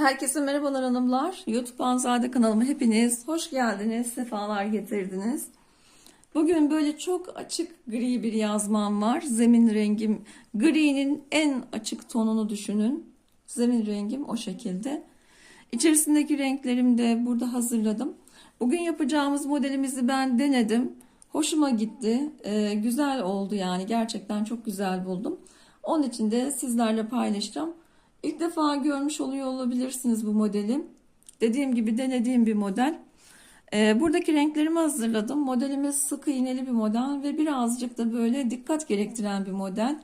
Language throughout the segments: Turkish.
Herkese merhabalar hanımlar. YouTube Anzade kanalıma hepiniz hoş geldiniz, sefalar getirdiniz. Bugün böyle çok açık gri bir yazmam var. Zemin rengim gri'nin en açık tonunu düşünün. Zemin rengim o şekilde. İçerisindeki renklerimi de burada hazırladım. Bugün yapacağımız modelimizi ben denedim. Hoşuma gitti. Ee, güzel oldu yani. Gerçekten çok güzel buldum. Onun için de sizlerle paylaşacağım. İlk defa görmüş oluyor olabilirsiniz bu modeli. Dediğim gibi denediğim bir model. Ee, buradaki renklerimi hazırladım. Modelimiz sık iğneli bir model ve birazcık da böyle dikkat gerektiren bir model.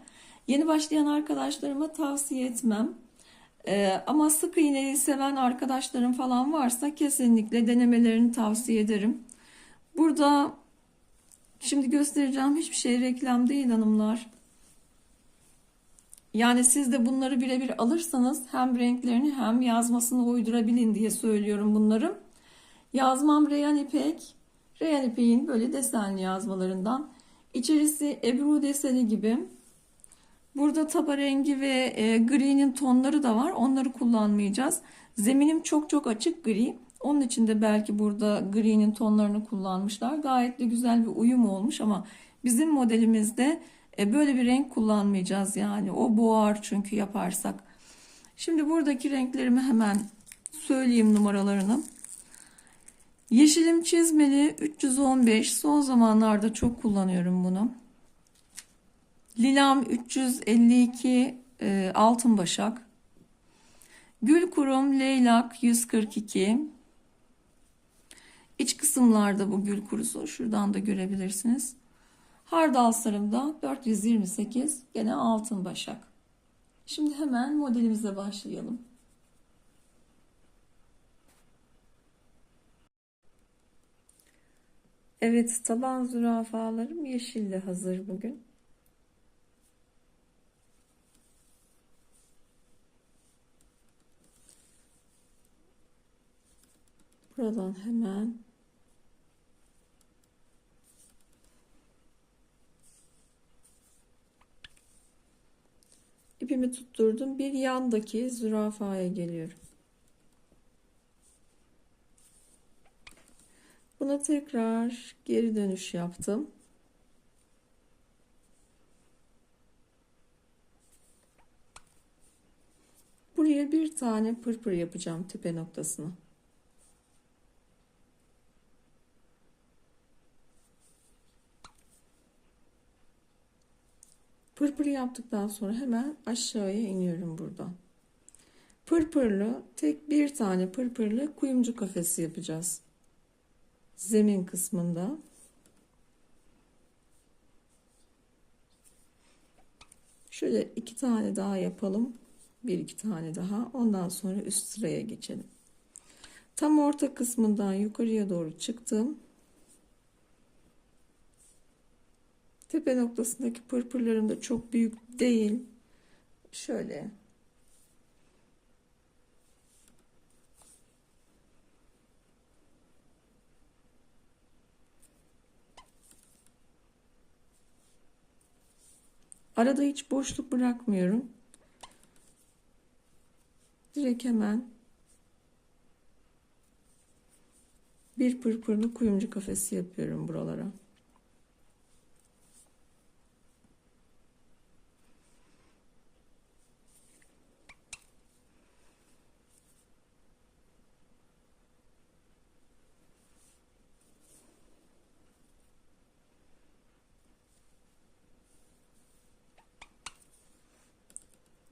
Yeni başlayan arkadaşlarıma tavsiye etmem. Ee, ama sık iğneyi seven arkadaşlarım falan varsa kesinlikle denemelerini tavsiye ederim. Burada şimdi göstereceğim hiçbir şey reklam değil hanımlar. Yani siz de bunları birebir alırsanız hem renklerini hem yazmasını uydurabilin diye söylüyorum bunları. Yazmam Reyan İpek. Reyan İpek'in böyle desenli yazmalarından. İçerisi Ebru deseni gibi. Burada taba rengi ve e, gri'nin tonları da var. Onları kullanmayacağız. Zeminim çok çok açık gri. Onun için de belki burada gri'nin tonlarını kullanmışlar. Gayet de güzel bir uyum olmuş ama bizim modelimizde e, böyle bir renk kullanmayacağız yani. O boğar çünkü yaparsak. Şimdi buradaki renklerimi hemen söyleyeyim numaralarını. Yeşilim çizmeli 315. Son zamanlarda çok kullanıyorum bunu. Lilam 352 e, altın başak. Gül kurum leylak 142. İç kısımlarda bu gül kurusu. Şuradan da görebilirsiniz. Hardal sarımda 428 gene altın başak. Şimdi hemen modelimize başlayalım. Evet taban zürafalarım yeşille hazır bugün. Buradan hemen ipimi tutturdum. Bir yandaki zürafaya geliyorum. Buna tekrar geri dönüş yaptım. Buraya bir tane pırpır yapacağım tepe noktasına. Pırpır yaptıktan sonra hemen aşağıya iniyorum buradan. Pırpırlı tek bir tane pırpırlı kuyumcu kafesi yapacağız. Zemin kısmında. Şöyle iki tane daha yapalım. Bir iki tane daha. Ondan sonra üst sıraya geçelim. Tam orta kısmından yukarıya doğru çıktım. Tepe noktasındaki pırpırlarım da çok büyük değil. Şöyle Arada hiç boşluk bırakmıyorum. Direkt hemen bir pırpırlı kuyumcu kafesi yapıyorum buralara.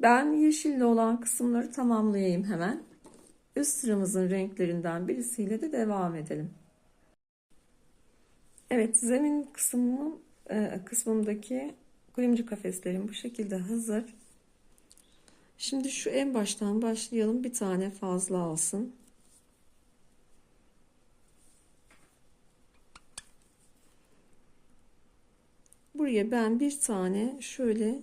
Ben yeşilli olan kısımları tamamlayayım hemen. Üst sıramızın renklerinden birisiyle de devam edelim. Evet zemin kısmım, e, kısmımdaki kuyumcu kafeslerim bu şekilde hazır. Şimdi şu en baştan başlayalım. Bir tane fazla alsın. Buraya ben bir tane şöyle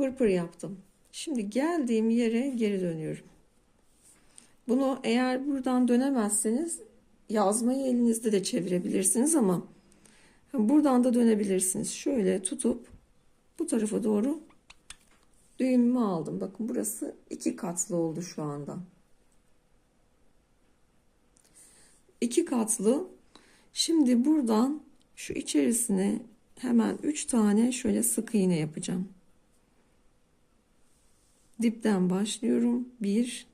pırpır yaptım. Şimdi geldiğim yere geri dönüyorum. Bunu eğer buradan dönemezseniz yazmayı elinizde de çevirebilirsiniz ama Buradan da dönebilirsiniz. Şöyle tutup bu tarafa doğru düğümümü aldım. Bakın burası iki katlı oldu şu anda. İki katlı. Şimdi buradan şu içerisine hemen üç tane şöyle sık iğne yapacağım. Dipten başlıyorum. Bir,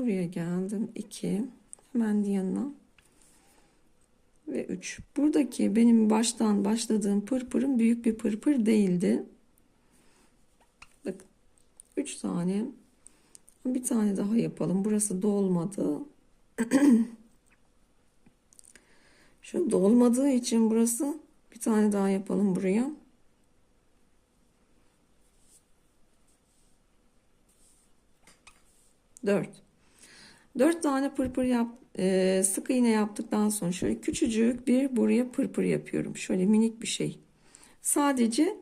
Buraya geldim. 2. Hemen yanına. Ve 3. Buradaki benim baştan başladığım pırpırım büyük bir pırpır değildi. Bakın. 3 tane. Bir tane daha yapalım. Burası dolmadı. Şu dolmadığı için burası bir tane daha yapalım buraya. Dört. 4 tane pırpır yap, e, sık iğne yaptıktan sonra şöyle küçücük bir buraya pırpır yapıyorum. Şöyle minik bir şey. Sadece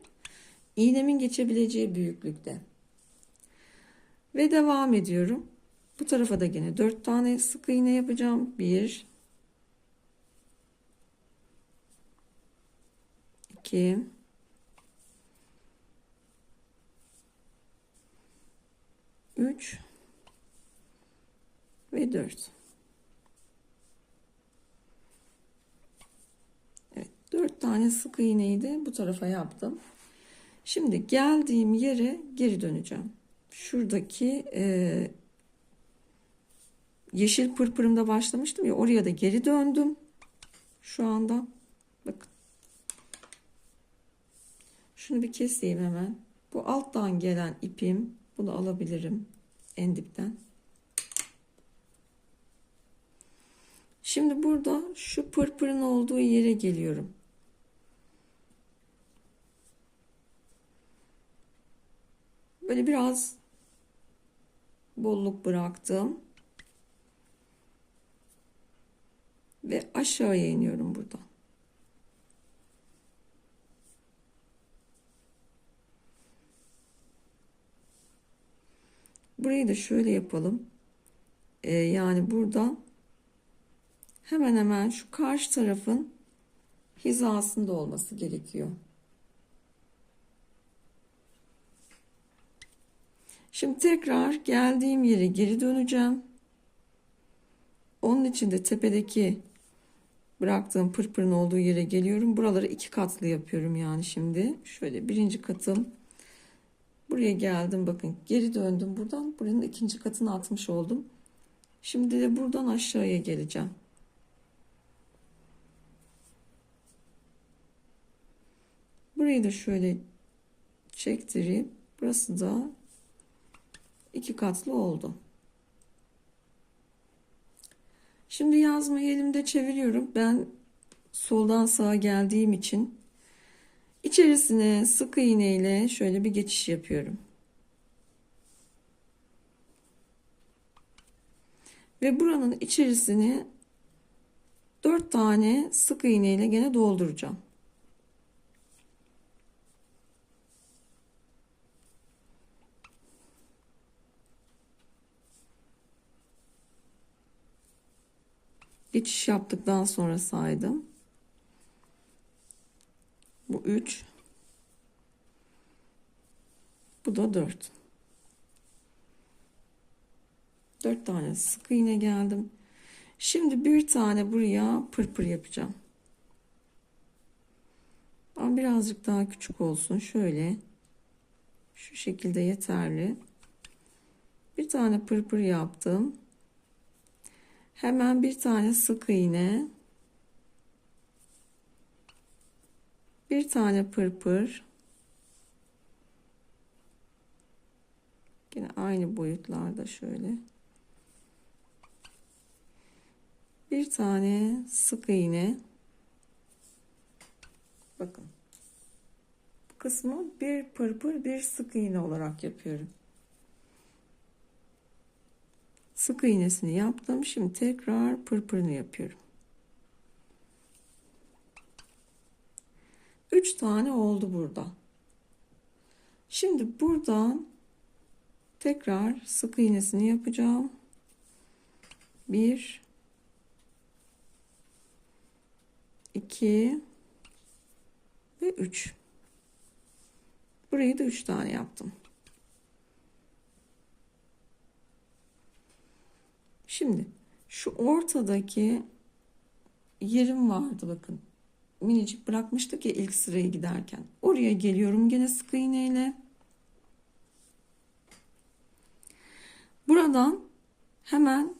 iğnemin geçebileceği büyüklükte. Ve devam ediyorum. Bu tarafa da yine 4 tane sık iğne yapacağım. 1 2 3 ve 4. Evet, 4 tane sık iğneyi de bu tarafa yaptım. Şimdi geldiğim yere geri döneceğim. Şuradaki e, yeşil pırpırımda başlamıştım ya oraya da geri döndüm. Şu anda bakın. Şunu bir keseyim hemen. Bu alttan gelen ipim. Bunu alabilirim en dipten. Şimdi burada şu pırpırın olduğu yere geliyorum. Böyle biraz bolluk bıraktım. Ve aşağıya iniyorum buradan. Burayı da şöyle yapalım. Ee, yani buradan hemen hemen şu karşı tarafın hizasında olması gerekiyor. Şimdi tekrar geldiğim yere geri döneceğim. Onun için de tepedeki bıraktığım pırpırın olduğu yere geliyorum. Buraları iki katlı yapıyorum yani şimdi. Şöyle birinci katım. Buraya geldim bakın geri döndüm buradan. Buranın ikinci katını atmış oldum. Şimdi de buradan aşağıya geleceğim. Burayı da şöyle çektirip burası da iki katlı oldu. Şimdi yazmayı elimde çeviriyorum. Ben soldan sağa geldiğim için içerisine sık iğne ile şöyle bir geçiş yapıyorum. Ve buranın içerisini 4 tane sık iğne ile gene dolduracağım. geçiş yaptıktan sonra saydım. Bu 3. Bu da 4. 4 tane sık iğne geldim. Şimdi bir tane buraya pırpır yapacağım. Ama birazcık daha küçük olsun. Şöyle şu şekilde yeterli. Bir tane pırpır yaptım. Hemen bir tane sık iğne. Bir tane pırpır. Yine aynı boyutlarda şöyle. Bir tane sık iğne. Bakın. Bu kısmı bir pırpır bir sık iğne olarak yapıyorum sık iğnesini yaptım. Şimdi tekrar pırpırını yapıyorum. 3 tane oldu burada. Şimdi buradan Tekrar sık iğnesini yapacağım. 1 2 ve 3. Burayı da 3 tane yaptım. Şimdi şu ortadaki yerim vardı bakın. Minicik bırakmıştık ya ilk sıraya giderken. Oraya geliyorum gene sık iğneyle. Buradan hemen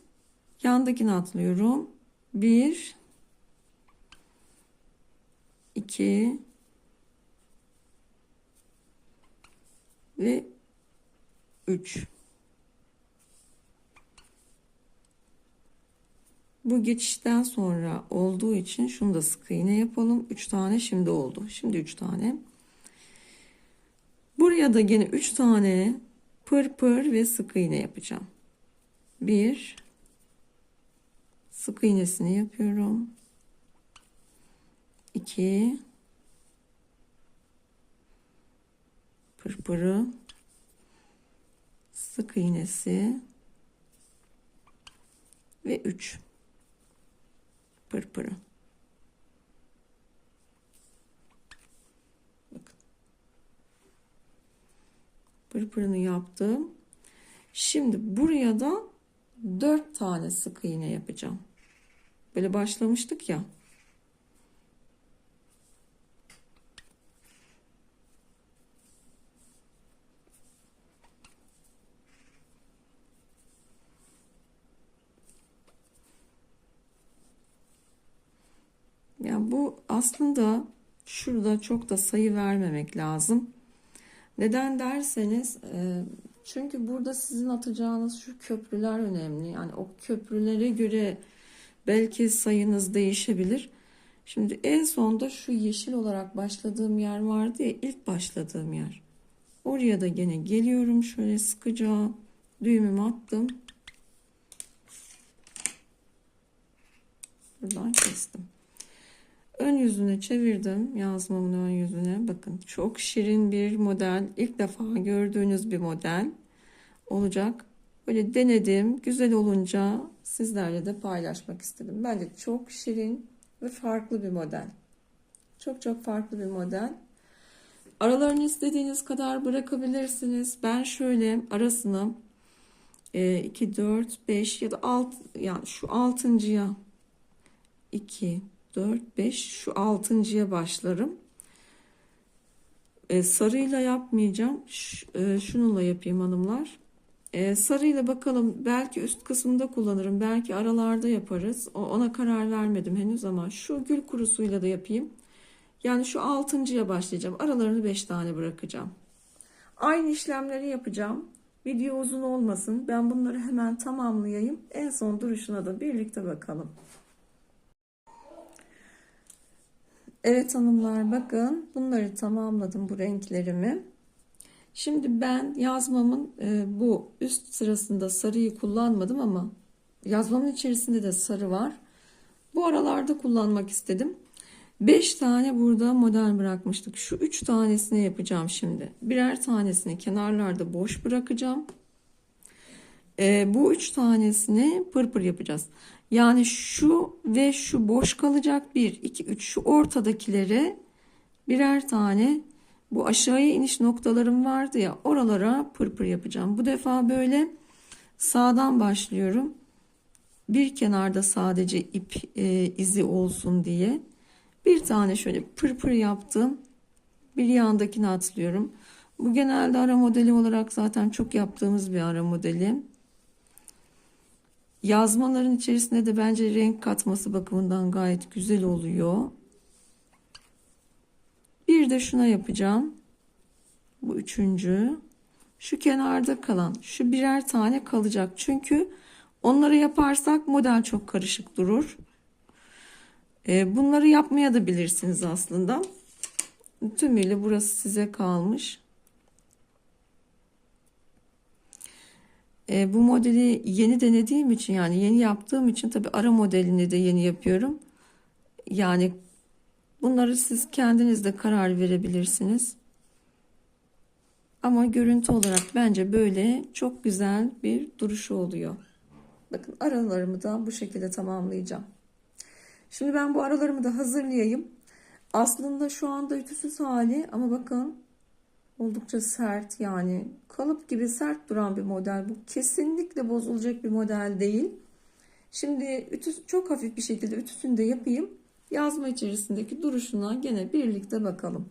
yandakini atlıyorum. 1 2 ve 3 Bu geçişten sonra olduğu için şunu da sık iğne yapalım. 3 tane şimdi oldu. Şimdi 3 tane. Buraya da gene 3 tane pır pır ve sık iğne yapacağım. 1 sık iğnesini yapıyorum. 2 pırpırı sık iğnesi ve 3 pırpırı. Bakın. Pırpırını yaptım. Şimdi buraya da 4 tane sık iğne yapacağım. Böyle başlamıştık ya. Yani bu aslında şurada çok da sayı vermemek lazım. Neden derseniz e, çünkü burada sizin atacağınız şu köprüler önemli. Yani o köprülere göre belki sayınız değişebilir. Şimdi en sonda şu yeşil olarak başladığım yer vardı ya ilk başladığım yer. Oraya da gene geliyorum şöyle sıkıca düğümümü attım. Buradan kestim. Ön yüzüne çevirdim yazmamın ön yüzüne. Bakın çok şirin bir model. İlk defa gördüğünüz bir model olacak. Böyle denedim. Güzel olunca sizlerle de paylaşmak istedim. Bence çok şirin ve farklı bir model. Çok çok farklı bir model. Aralarını istediğiniz kadar bırakabilirsiniz. Ben şöyle arasını 2, 4, 5 ya da 6 yani şu altıncıya 2, 4, 5 şu altıncıya başlarım. E, sarıyla yapmayacağım. Ş, e, şununla yapayım hanımlar. E, sarıyla bakalım belki üst kısmında kullanırım. Belki aralarda yaparız. O, ona karar vermedim henüz ama şu gül kurusuyla da yapayım. Yani şu altıncıya başlayacağım. Aralarını 5 tane bırakacağım. Aynı işlemleri yapacağım. Video uzun olmasın. Ben bunları hemen tamamlayayım. En son duruşuna da birlikte bakalım. Evet hanımlar bakın bunları tamamladım bu renklerimi. Şimdi ben yazmamın e, bu üst sırasında sarıyı kullanmadım ama yazmamın içerisinde de sarı var. Bu aralarda kullanmak istedim. 5 tane burada model bırakmıştık. Şu 3 tanesini yapacağım şimdi. Birer tanesini kenarlarda boş bırakacağım. E, bu 3 tanesini pırpır yapacağız. Yani şu ve şu boş kalacak. 1, 2, 3 şu ortadakilere birer tane bu aşağıya iniş noktalarım vardı ya oralara pırpır yapacağım. Bu defa böyle sağdan başlıyorum. Bir kenarda sadece ip e, izi olsun diye bir tane şöyle pırpır yaptım. Bir yandakini atlıyorum. Bu genelde ara modeli olarak zaten çok yaptığımız bir ara modeli. Yazmaların içerisinde de bence renk katması bakımından gayet güzel oluyor. Bir de şuna yapacağım. Bu üçüncü. Şu kenarda kalan şu birer tane kalacak. Çünkü onları yaparsak model çok karışık durur. Ee, bunları yapmaya da bilirsiniz aslında. Tümüyle burası size kalmış. E, bu modeli yeni denediğim için yani yeni yaptığım için tabi ara modelini de yeni yapıyorum. Yani bunları siz kendiniz de karar verebilirsiniz. Ama görüntü olarak bence böyle çok güzel bir duruşu oluyor. Bakın aralarımı da bu şekilde tamamlayacağım. Şimdi ben bu aralarımı da hazırlayayım. Aslında şu anda ütüsüz hali ama bakın oldukça sert yani kalıp gibi sert duran bir model bu. Kesinlikle bozulacak bir model değil. Şimdi ütü çok hafif bir şekilde ütüsünü de yapayım. Yazma içerisindeki duruşuna gene birlikte bakalım.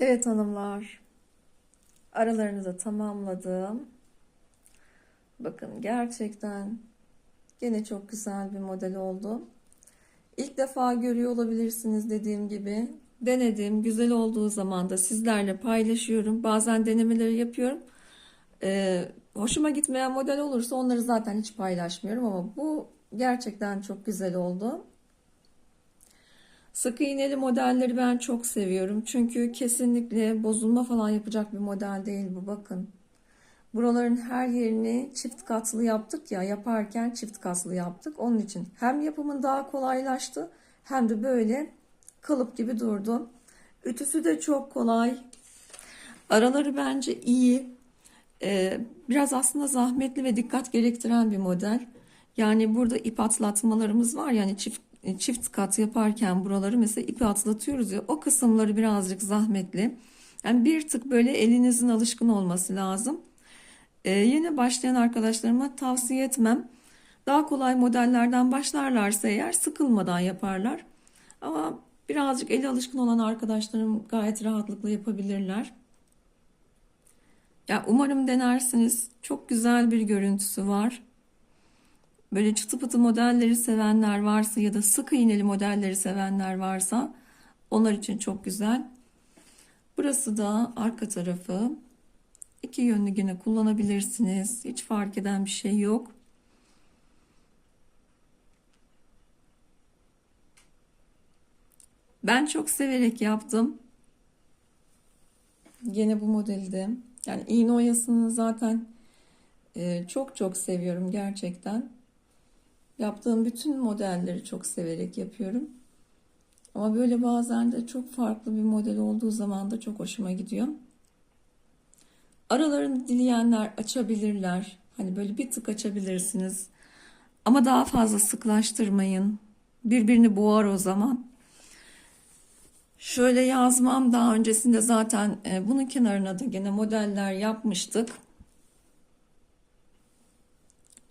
Evet hanımlar. Aralarını da tamamladım. Bakın gerçekten gene çok güzel bir model oldu. İlk defa görüyor olabilirsiniz dediğim gibi. Denedim. Güzel olduğu zaman da sizlerle paylaşıyorum. Bazen denemeleri yapıyorum. Ee, hoşuma gitmeyen model olursa onları zaten hiç paylaşmıyorum ama bu gerçekten çok güzel oldu. Sıkı iğneli modelleri ben çok seviyorum. Çünkü kesinlikle bozulma falan yapacak bir model değil bu bakın. Buraların her yerini çift katlı yaptık ya yaparken çift katlı yaptık. Onun için hem yapımın daha kolaylaştı hem de böyle kalıp gibi durdu. Ütüsü de çok kolay. Araları bence iyi. Ee, biraz aslında zahmetli ve dikkat gerektiren bir model. Yani burada ip atlatmalarımız var yani çift çift kat yaparken buraları mesela ipi atlatıyoruz ya o kısımları birazcık zahmetli. Yani bir tık böyle elinizin alışkın olması lazım. Ee, yeni başlayan arkadaşlarıma tavsiye etmem. Daha kolay modellerden başlarlarsa eğer sıkılmadan yaparlar. Ama birazcık eli alışkın olan arkadaşlarım gayet rahatlıkla yapabilirler. Ya umarım denersiniz. Çok güzel bir görüntüsü var. Böyle çıtı pıtı modelleri sevenler varsa ya da sık iğneli modelleri sevenler varsa onlar için çok güzel. Burası da arka tarafı. İki yönlü yine kullanabilirsiniz. Hiç fark eden bir şey yok. Ben çok severek yaptım. Yine bu modeli de. Yani iğne oyasını zaten e, çok çok seviyorum gerçekten. Yaptığım bütün modelleri çok severek yapıyorum. Ama böyle bazen de çok farklı bir model olduğu zaman da çok hoşuma gidiyor. Aralarını dileyenler açabilirler. Hani böyle bir tık açabilirsiniz. Ama daha fazla sıklaştırmayın. Birbirini boğar o zaman. Şöyle yazmam daha öncesinde zaten e, bunun kenarına da gene modeller yapmıştık.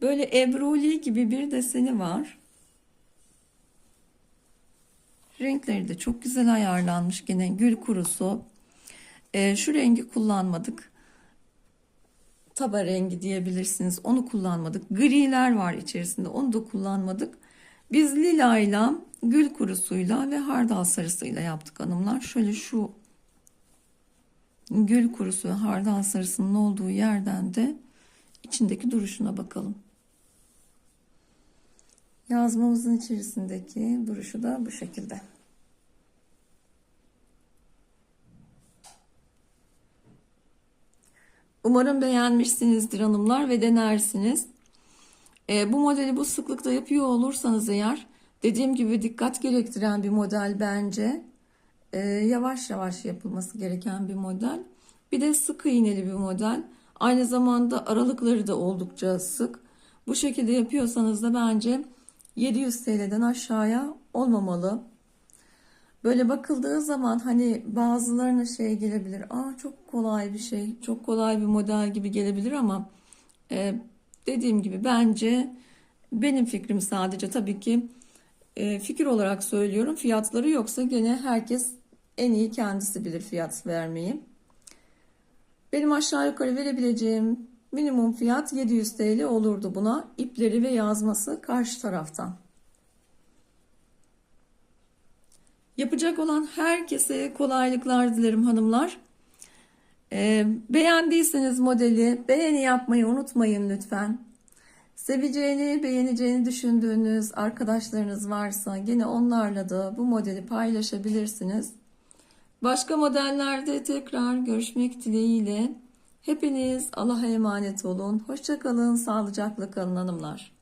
Böyle ebruli gibi bir deseni var. Renkleri de çok güzel ayarlanmış gene gül kurusu. E, şu rengi kullanmadık. Taba rengi diyebilirsiniz. Onu kullanmadık. Griler var içerisinde. Onu da kullanmadık. Biz lilayla, gül kurusuyla ve hardal sarısıyla yaptık hanımlar. Şöyle şu gül kurusu ve hardal sarısının olduğu yerden de içindeki duruşuna bakalım. Yazmamızın içerisindeki duruşu da bu şekilde. Umarım beğenmişsinizdir hanımlar ve denersiniz. E, bu modeli bu sıklıkta yapıyor olursanız eğer dediğim gibi dikkat gerektiren bir model bence. E, yavaş yavaş yapılması gereken bir model. Bir de sık iğneli bir model. Aynı zamanda aralıkları da oldukça sık. Bu şekilde yapıyorsanız da bence 700 TL'den aşağıya olmamalı. Böyle bakıldığı zaman hani bazılarına şey gelebilir. Aa çok kolay bir şey, çok kolay bir model gibi gelebilir ama e, dediğim gibi bence benim fikrim sadece tabii ki e, fikir olarak söylüyorum. Fiyatları yoksa gene herkes en iyi kendisi bilir fiyat vermeyi. Benim aşağı yukarı verebileceğim minimum fiyat 700 TL olurdu buna. ipleri ve yazması karşı taraftan. Yapacak olan herkese kolaylıklar dilerim hanımlar. Ee, beğendiyseniz modeli beğeni yapmayı unutmayın lütfen. Seveceğini, beğeneceğini düşündüğünüz arkadaşlarınız varsa yine onlarla da bu modeli paylaşabilirsiniz. Başka modellerde tekrar görüşmek dileğiyle. Hepiniz Allah'a emanet olun. Hoşçakalın, sağlıcakla kalın hanımlar.